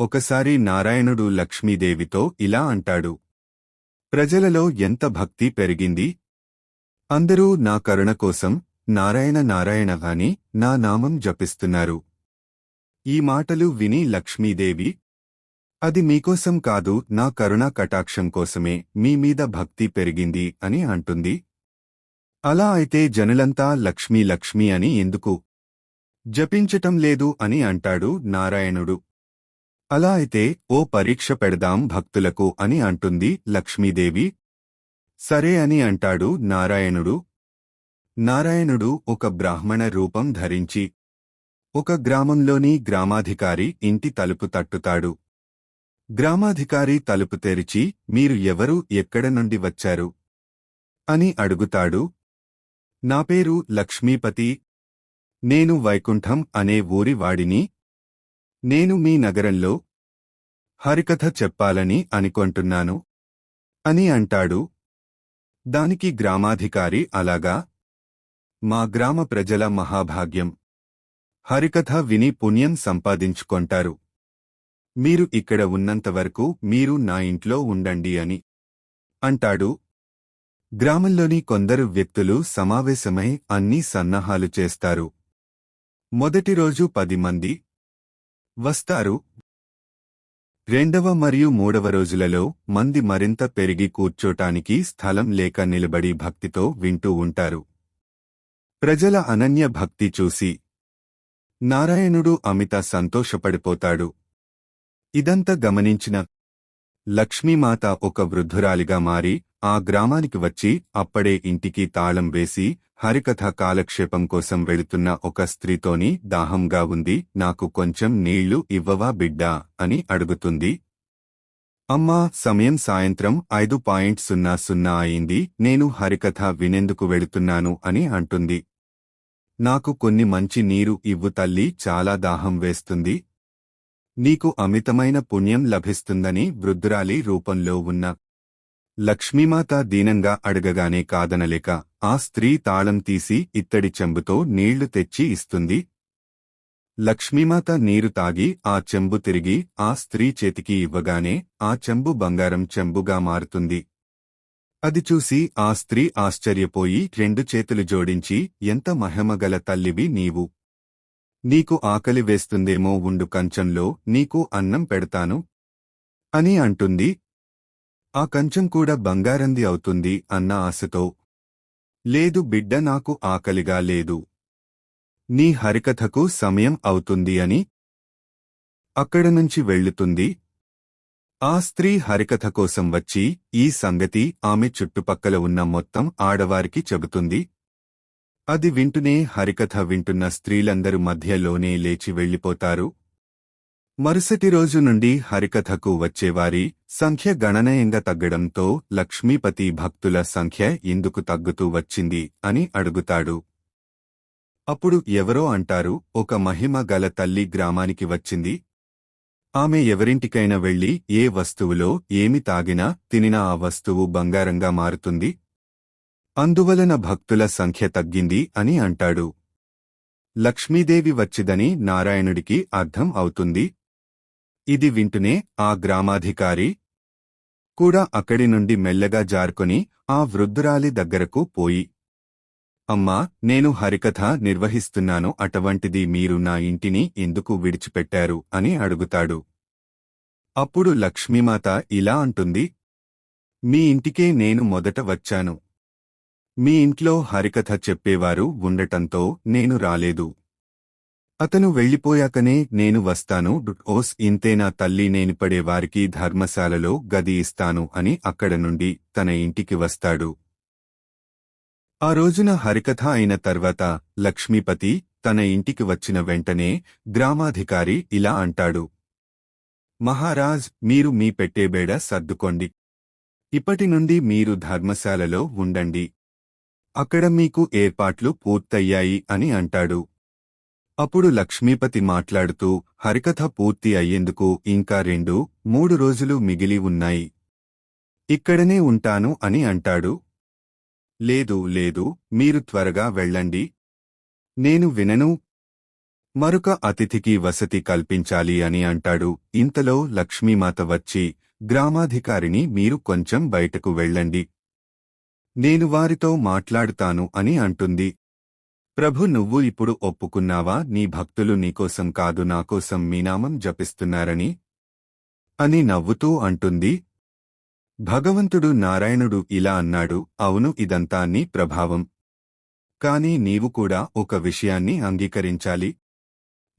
ఒకసారి నారాయణుడు లక్ష్మీదేవితో ఇలా అంటాడు. ప్రజలలో ఎంత భక్తి పెరిగింది? అందరూ నా కరుణ కోసం నారాయణ నారాయణ అని నా నామం జపిస్తున్నారు. ఈ మాటలు విని లక్ష్మీదేవి అది మీకోసం కాదు నా కరుణా కటాక్షం కోసమే మీ మీద భక్తి పెరిగింది అని అంటుంది. అలా అయితే జనులంతా లక్ష్మీ లక్ష్మీ అని ఎందుకు? జపించటం లేదు అని అంటాడు నారాయణుడు. అలా అయితే ఓ పరీక్ష పెడదాం భక్తులకు అని అంటుంది లక్ష్మీదేవి. సరే అని అంటాడు నారాయణుడు. నారాయణుడు ఒక బ్రాహ్మణ రూపం ధరించి ఒక గ్రామంలోని గ్రామాధికారి ఇంటి తలుపు తట్టుతాడు. గ్రామాధికారి తలుపు తెరిచి మీరు ఎవరు ఎక్కడ నుండి వచ్చారు? అని అడుగుతాడు. నా పేరు లక్ష్మీపతి. నేను వైకుంఠం అనే ఊరివాడిని నేను మీ నగరంలో హరికథ చెప్పాలని అనుకుంటున్నాను అని అంటాడు. దానికి గ్రామాధికారి అలాగా మా గ్రామ ప్రజల మహాభాగ్యం. హరికథ విని పుణ్యం సంపాదించుకొంటారు. మీరు ఇక్కడ ఉన్నంతవరకు మీరు నా ఇంట్లో ఉండండి అని అంటాడు. గ్రామంలోని కొందరు వ్యక్తులు సమావేశమై అన్ని సన్నాహాలు చేస్తారు. మొదటి రోజు పది మంది వస్తారు. రెండవ మరియు మూడవ రోజులలో మంది మరింత పెరిగి కూర్చోటానికి స్థలం లేక నిలబడి భక్తితో వింటూ ఉంటారు. ప్రజల అనన్య భక్తి చూసి నారాయణుడు అమిత సంతోషపడిపోతాడు. ఇదంతా గమనించిన లక్ష్మీమాత ఒక వృద్ధురాలిగా మారి ఆ గ్రామానికి వచ్చి అప్పుడే ఇంటికి తాళం వేసి హరికథ కాలక్షేపం కోసం వెళుతున్న ఒక స్త్రీతోని దాహంగా ఉంది నాకు కొంచెం నీళ్ళు ఇవ్వవా బిడ్డా? అని అడుగుతుంది. అమ్మా సమయం సాయంత్రం ఐదు పాయింట్ సున్నా సున్నా అయింది నేను హరికథ వినేందుకు వెళుతున్నాను అని అంటుంది. నాకు కొన్ని మంచి నీరు ఇవ్వు తల్లి చాలా దాహం వేస్తుంది. నీకు అమితమైన పుణ్యం లభిస్తుందని వృద్ధురాలి రూపంలో ఉన్న లక్ష్మీమాత దీనంగా అడగగానే కాదనలేక ఆ స్త్రీ తాళం తీసి ఇత్తడి చెంబుతో నీళ్ళు తెచ్చి ఇస్తుంది. లక్ష్మీమాత నీరు తాగి ఆ చెంబు తిరిగి ఆ స్త్రీ చేతికి ఇవ్వగానే ఆ చెంబు బంగారం చెంబుగా మారుతుంది. అది చూసి ఆ స్త్రీ ఆశ్చర్యపోయి రెండు చేతులు జోడించి ఎంత మహిమగల తల్లివి నీవు. నీకు ఆకలి వేస్తుందేమో ఉండు కంచంలో నీకు అన్నం పెడతాను అని అంటుంది. ఆ కంచం కూడా బంగారంది అవుతుంది అన్న ఆశతో. లేదు బిడ్డ నాకు ఆకలిగా లేదు. నీ హరికథకు సమయం అవుతుంది అని. అక్కడ నుంచి వెళ్ళుతుంది. ఆ స్త్రీ హరికథ కోసం వచ్చి ఈ సంగతి ఆమె చుట్టుపక్కల ఉన్న మొత్తం ఆడవారికి చెబుతుంది. అది వింటూనే హరికథ వింటున్న స్త్రీలందరూ మధ్యలోనే లేచి వెళ్ళిపోతారు. మరుసటి రోజు నుండి హరికథకు వచ్చేవారి సంఖ్య గణనీయంగా తగ్గడంతో లక్ష్మీపతి భక్తుల సంఖ్య ఎందుకు తగ్గుతూ వచ్చింది అని అడుగుతాడు. అప్పుడు ఎవరో అంటారు ఒక మహిమ గల తల్లి గ్రామానికి వచ్చింది. ఆమె ఎవరింటికైనా వెళ్ళి ఏ వస్తువులో ఏమి తాగినా తినినా ఆ వస్తువు బంగారంగా మారుతుంది. అందువలన భక్తుల సంఖ్య తగ్గింది అని అంటాడు. లక్ష్మీదేవి వచ్చిదని నారాయణుడికి అర్థం అవుతుంది. ఇది వింటునే ఆ గ్రామాధికారి కూడా అక్కడి నుండి మెల్లగా జారుకొని ఆ వృద్ధురాలి దగ్గరకు పోయి అమ్మా నేను హరికథ నిర్వహిస్తున్నాను అటువంటిది మీరు నా ఇంటిని ఎందుకు విడిచిపెట్టారు? అని అడుగుతాడు. అప్పుడు లక్ష్మీమాత ఇలా అంటుంది మీ ఇంటికే నేను మొదట వచ్చాను. మీ ఇంట్లో హరికథ చెప్పేవారు ఉండటంతో నేను రాలేదు. అతను వెళ్ళిపోయాకనే నేను వస్తాను. ఓస్ ఇంతేనా తల్లి నేను పడేవారికి ధర్మశాలలో గది ఇస్తాను అని అక్కడ నుండి తన ఇంటికి వస్తాడు. ఆ రోజున హరికథ అయిన తర్వాత లక్ష్మీపతి తన ఇంటికి వచ్చిన వెంటనే గ్రామాధికారి ఇలా అంటాడు. మహారాజ్ మీరు మీ పెట్టేబేడ సర్దుకోండి. ఇప్పటి నుండి మీరు ధర్మశాలలో ఉండండి. అక్కడ మీకు ఏర్పాట్లు పూర్తయ్యాయి అని అంటాడు. అప్పుడు లక్ష్మీపతి మాట్లాడుతూ హరికథ పూర్తి అయ్యేందుకు ఇంకా రెండు మూడు రోజులు మిగిలి ఉన్నాయి. ఇక్కడనే ఉంటాను అని అంటాడు. లేదు లేదు మీరు త్వరగా వెళ్ళండి. నేను వినను. మరొక అతిథికి వసతి కల్పించాలి అని అంటాడు. ఇంతలో లక్ష్మీమాత వచ్చి గ్రామాధికారిని మీరు కొంచెం బయటకు వెళ్ళండి. నేను వారితో మాట్లాడుతాను అని అంటుంది. ప్రభు నువ్వు ఇప్పుడు ఒప్పుకున్నావా? నీ భక్తులు నీకోసం కాదు నాకోసం మీనామం జపిస్తున్నారని? అని నవ్వుతూ అంటుంది. భగవంతుడు నారాయణుడు ఇలా అన్నాడు అవును ఇదంతా నీ ప్రభావం. కాని నీవు కూడా ఒక విషయాన్ని అంగీకరించాలి.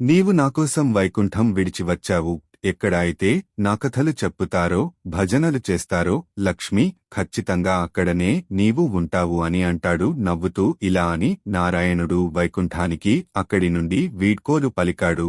నీవు నాకోసం వైకుంఠం విడిచివచ్చావు. ఎక్కడ అయితే నా కథలు చెప్పుతారో భజనలు చేస్తారో లక్ష్మి ఖచ్చితంగా అక్కడనే నీవు ఉంటావు అని అంటాడు నవ్వుతూ ఇలా అని నారాయణుడు వైకుంఠానికి అక్కడి నుండి వీడ్కోలు పలికాడు.